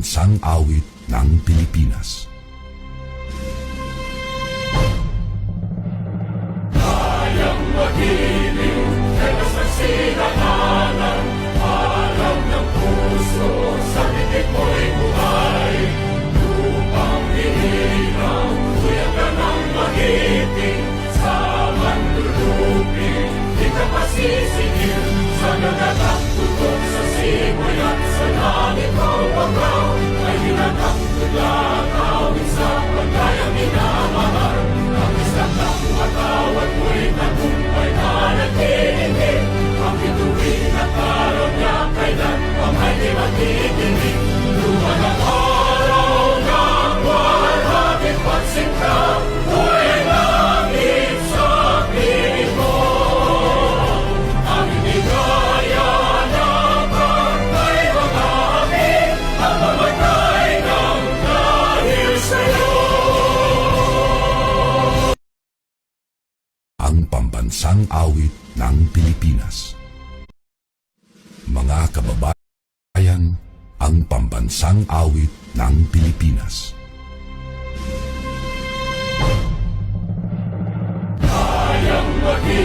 bansang awit ng Pilipinas. Kayang mahiling, sa sinanganan, alam ng puso, sa titik mo'y buhay. Lupang hihinaw, kuya ka magiting, sa mandulupin, di ka pasisingil, sa nagagawa. bansang awit ng Pilipinas. Mga kababayan, ang pambansang awit ng Pilipinas. Kayang maging